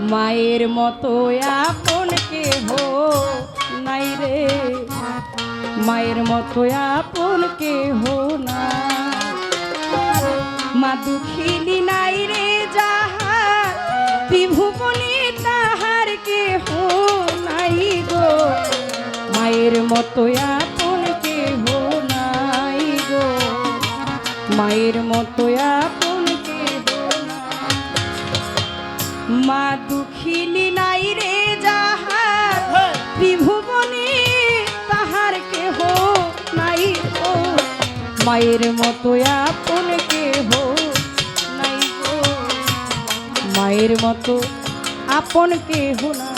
মায়ের মতো আপন কেহ নাই রে। মায়ের মতো আপন কেহ না? মা দুঃখিনী নাই রে যাহার, ত্রিভুবনে তাহার কেহ নাই গো? মায়ের মতো আপন কেহ নাই গো? মায়ের মতো আপন মা দুঃখিনী নাই রে যাহার। ত্রিভুবনে তাহার কেহ নাই ও মায়ের মতো আপন কেহ নাই ও মায়ের মতো আপন কেহ না।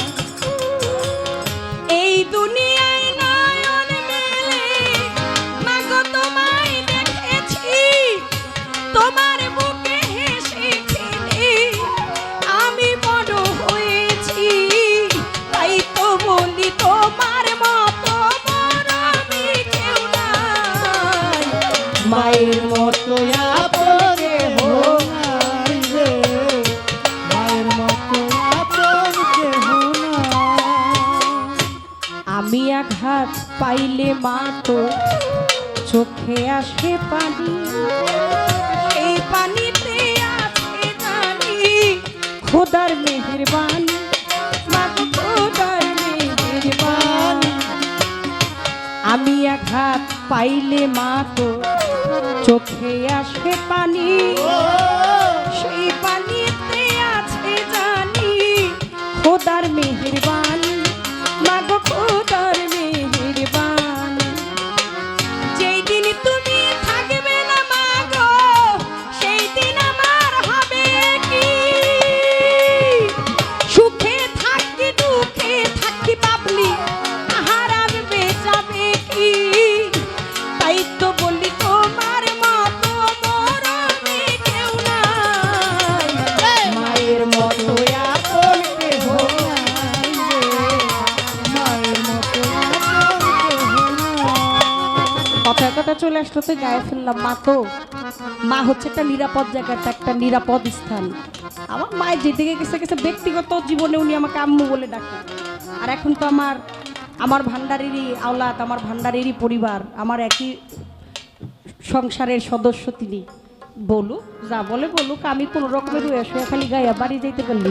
মায়ের মতো মায়ের মতো আপন কেহ নাই। আমি আঘাত পাইলে মা তো চোখে আসে পানি। এই পানিতে আছে জানি খোদার মেহেরবানি। আমি আঘাত পাইলে মা তো চোখে আসে পানি। নাই। চলে আসলো তো গায়ে ফেললাম। মা তো, মা হচ্ছে একটা নিরাপদ জায়গা, একটা নিরাপদ স্থান। আমার মায়ের যেদিকে গেছে গেছে ব্যক্তিগত জীবনে উনি আমাকে আম্মু বলে ডাকে। আর এখন তো আমার আমার ভান্ডারেরই আওলাদ, আমার ভান্ডারেরই পরিবার, আমার একই সংসারের সদস্য তিনি। বলুক, যা বলে বলুক, আমি কোনো রকমের খালি গায়ে বাড়ি যাইতে পারলি